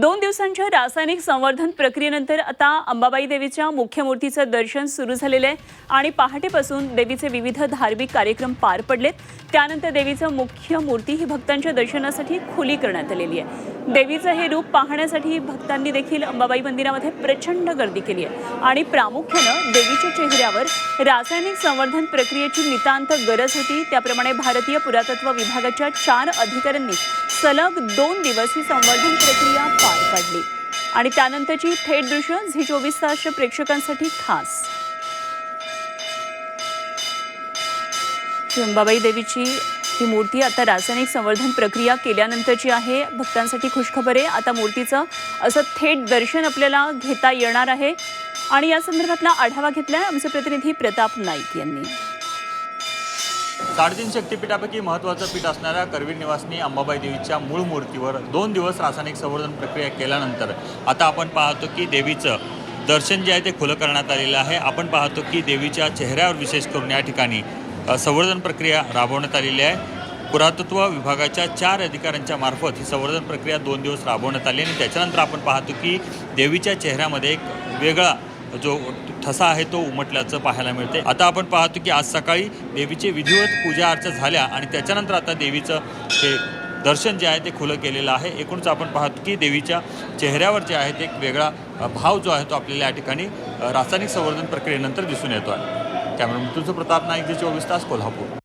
दोन दिवसांच्या रासायनिक संवर्धन प्रक्रियेनंतर आता अंबाबाई देवीच्या मुख्य मूर्तीचं दर्शन सुरू झालेलं आहे. आणि पहाटेपासून देवीचे विविध धार्मिक कार्यक्रम पार पडलेत. त्यानंतर देवीचं मुख्य मूर्ती ही भक्तांच्या दर्शनासाठी खुली करण्यात आलेली आहे. देवीचं हे रूप पाहण्यासाठी भक्तांनी देखील अंबाबाई मंदिरामध्ये प्रचंड गर्दी केली आहे. आणि प्रामुख्यानं देवीच्या चेहऱ्यावर रासायनिक संवर्धन प्रक्रियेची नितांत गरज होती. त्याप्रमाणे भारतीय पुरातत्व विभागाच्या चार अधिकाऱ्यांनी सलग दोन दिवस ही संवर्धन प्रक्रिया पार पाडली. आणि त्यानंतरची थेट दृश्य झी चोवीस तासच्या प्रेक्षकांसाठी खास. अंबाबाई देवीची ही मूर्ती आता रासायनिक संवर्धन प्रक्रिया केल्यानंतरची आहे. भक्तांसाठी खुशखबर. आहे आता मूर्तीचं असं थेट दर्शन आपल्याला घेता येणार आहे. आणि या संदर्भातला आढावा घेतलाय आमचे प्रतिनिधी प्रताप नाईक यांनी. साडेतीन शक्तीपीठापैकी महत्त्वाचं पीठ असणाऱ्या करवीर निवासनी अंबाबाई देवीच्या मूळ मूर्तीवर दोन दिवस रासायनिक संवर्धन प्रक्रिया केल्यानंतर आता आपण पाहतो की देवीचं दर्शन जे आहे ते खुलं करण्यात आलेलं आहे. आपण पाहतो की देवीच्या चेहऱ्यावर विशेष करून या ठिकाणी संवर्धन प्रक्रिया राबवण्यात आलेली आहे. पुरातत्व विभागाच्या चार अधिकाऱ्यांच्या मार्फत ही संवर्धन प्रक्रिया दोन दिवस राबवण्यात आली आणि त्याच्यानंतर आपण पाहतो की देवीच्या चेहऱ्यामध्ये एक वेगळा जो ठसा आहे तो उमटल्याचं पाहायला मिळते आता आपण पाहतो की आज सकाळी देवीचे विधिवत पूजा अर्चा झाल्या आणि त्याच्यानंतर आता देवीचं हे दर्शन जे आहे ते खुलं केलेलं आहे. एकूणच आपण पाहतो की देवीच्या चेहऱ्यावर जे आहे ते एक वेगळा भाव जो आहे तो आपल्याला या ठिकाणी रासायनिक संवर्धन प्रक्रियेनंतर दिसून येतो आहे कॅमेरा मृत्यूचं प्रताप नाईक जे चोवीस तास कोल्हापूर.